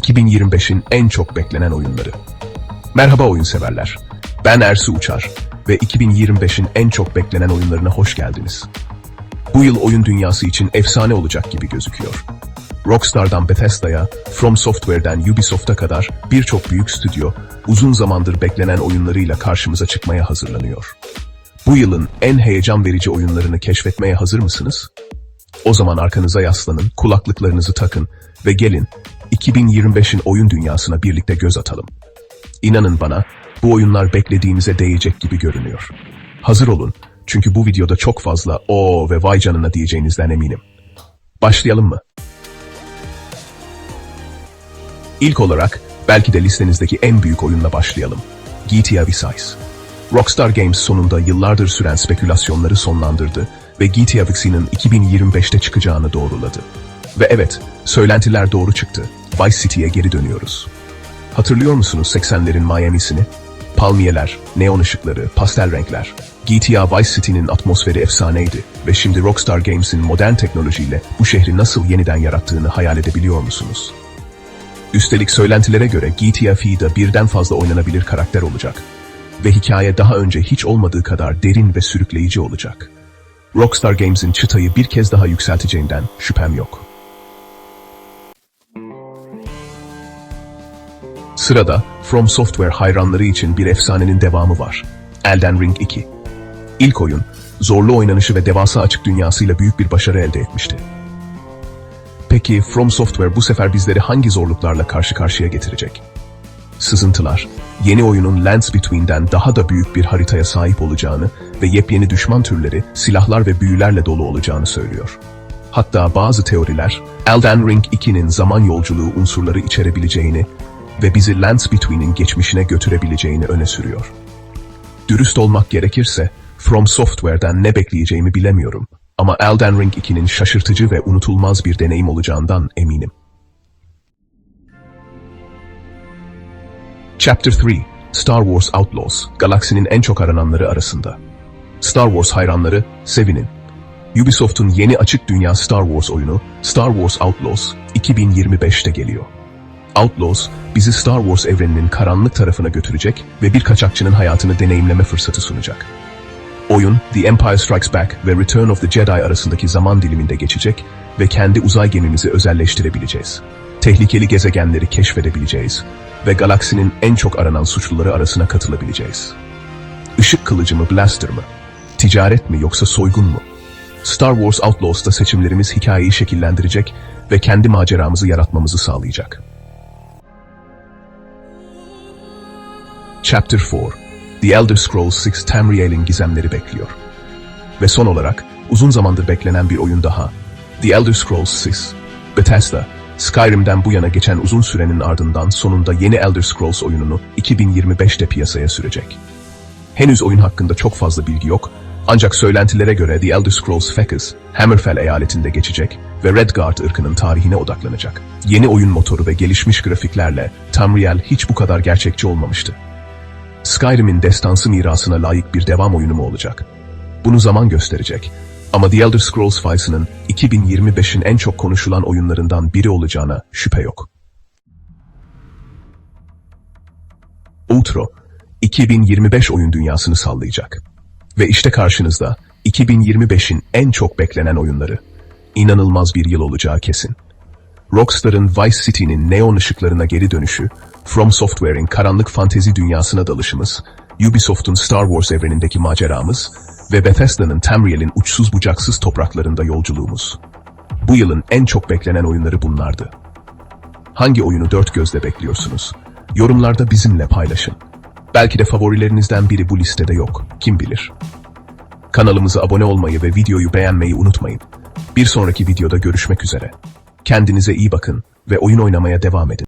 2025'in en çok beklenen oyunları. Merhaba oyun severler. Ben Ersi Uçar ve 2025'in en çok beklenen oyunlarına hoş geldiniz. Bu yıl oyun dünyası için efsane olacak gibi gözüküyor. Rockstar'dan Bethesda'ya, From Software'den Ubisoft'a kadar birçok büyük stüdyo uzun zamandır beklenen oyunlarıyla karşımıza çıkmaya hazırlanıyor. Bu yılın en heyecan verici oyunlarını keşfetmeye hazır mısınız? O zaman arkanıza yaslanın, kulaklıklarınızı takın ve gelin 2025'in oyun dünyasına birlikte göz atalım. İnanın bana, bu oyunlar beklediğimize değecek gibi görünüyor. Hazır olun, çünkü bu videoda çok fazla o ve vay canına diyeceğinizden eminim. Başlayalım mı? İlk olarak, belki de listenizdeki en büyük oyunla başlayalım. GTA V-Size. Rockstar Games sonunda yıllardır süren spekülasyonları sonlandırdı ve GTA Vix'inin 2025'te çıkacağını doğruladı. Ve evet, söylentiler doğru çıktı. Vice City'ye geri dönüyoruz. Hatırlıyor musunuz 80'lerin Miami'sini? Palmiyeler, neon ışıkları, pastel renkler. GTA Vice City'nin atmosferi efsaneydi ve şimdi Rockstar Games'in modern teknolojiyle bu şehri nasıl yeniden yarattığını hayal edebiliyor musunuz? Üstelik söylentilere göre GTA V'de birden fazla oynanabilir karakter olacak ve hikaye daha önce hiç olmadığı kadar derin ve sürükleyici olacak. Rockstar Games'in çıtayı bir kez daha yükselteceğinden şüphem yok. Sırada From Software hayranları için bir efsanenin devamı var. Elden Ring 2. İlk oyun, zorlu oynanışı ve devasa açık dünyasıyla büyük bir başarı elde etmişti. Peki From Software bu sefer bizleri hangi zorluklarla karşı karşıya getirecek? Sızıntılar, yeni oyunun Lands Between'den daha da büyük bir haritaya sahip olacağını ve yepyeni düşman türleri, silahlar ve büyülerle dolu olacağını söylüyor. Hatta bazı teoriler, Elden Ring 2'nin zaman yolculuğu unsurları içerebileceğini ve bizi Lands Between'in geçmişine götürebileceğini öne sürüyor. Dürüst olmak gerekirse, From Software'den ne bekleyeceğimi bilemiyorum ama Elden Ring 2'nin şaşırtıcı ve unutulmaz bir deneyim olacağından eminim. Chapter 3 Star Wars Outlaws, galaksinin en çok arananları arasında. Star Wars hayranları, sevinin. Ubisoft'un yeni açık dünya Star Wars oyunu Star Wars Outlaws 2025'te geliyor. Outlaws, bizi Star Wars evreninin karanlık tarafına götürecek ve bir kaçakçının hayatını deneyimleme fırsatı sunacak. Oyun, The Empire Strikes Back ve Return of the Jedi arasındaki zaman diliminde geçecek ve kendi uzay gemimizi özelleştirebileceğiz. Tehlikeli gezegenleri keşfedebileceğiz ve galaksinin en çok aranan suçluları arasına katılabileceğiz. Işık kılıcı mı, blaster mı? Ticaret mi yoksa soygun mu? Star Wars Outlaws'ta seçimlerimiz hikayeyi şekillendirecek ve kendi maceramızı yaratmamızı sağlayacak. Chapter 4 The Elder Scrolls 6 Tamriel'in gizemleri bekliyor. Ve son olarak, uzun zamandır beklenen bir oyun daha. The Elder Scrolls 6 Bethesda, Skyrim'den bu yana geçen uzun sürenin ardından sonunda yeni Elder Scrolls oyununu 2025'te piyasaya sürecek. Henüz oyun hakkında çok fazla bilgi yok, ancak söylentilere göre The Elder Scrolls Fekis, Hammerfell eyaletinde geçecek ve Redguard ırkının tarihine odaklanacak. Yeni oyun motoru ve gelişmiş grafiklerle Tamriel hiç bu kadar gerçekçi olmamıştı. Skyrim'in destansı mirasına layık bir devam oyunu mu olacak? Bunu zaman gösterecek. Ama The Elder Scrolls Vice'ının 2025'in en çok konuşulan oyunlarından biri olacağına şüphe yok. Outro, 2025 oyun dünyasını sallayacak. Ve işte karşınızda 2025'in en çok beklenen oyunları. İnanılmaz bir yıl olacağı kesin. Rockstar'ın Vice City'nin neon ışıklarına geri dönüşü, From Software'in karanlık fantezi dünyasına dalışımız, Ubisoft'un Star Wars evrenindeki maceramız ve Bethesda'nın Tamriel'in uçsuz bucaksız topraklarında yolculuğumuz. Bu yılın en çok beklenen oyunları bunlardı. Hangi oyunu dört gözle bekliyorsunuz? Yorumlarda bizimle paylaşın. Belki de favorilerinizden biri bu listede yok, kim bilir. Kanalımıza abone olmayı ve videoyu beğenmeyi unutmayın. Bir sonraki videoda görüşmek üzere. Kendinize iyi bakın ve oyun oynamaya devam edin.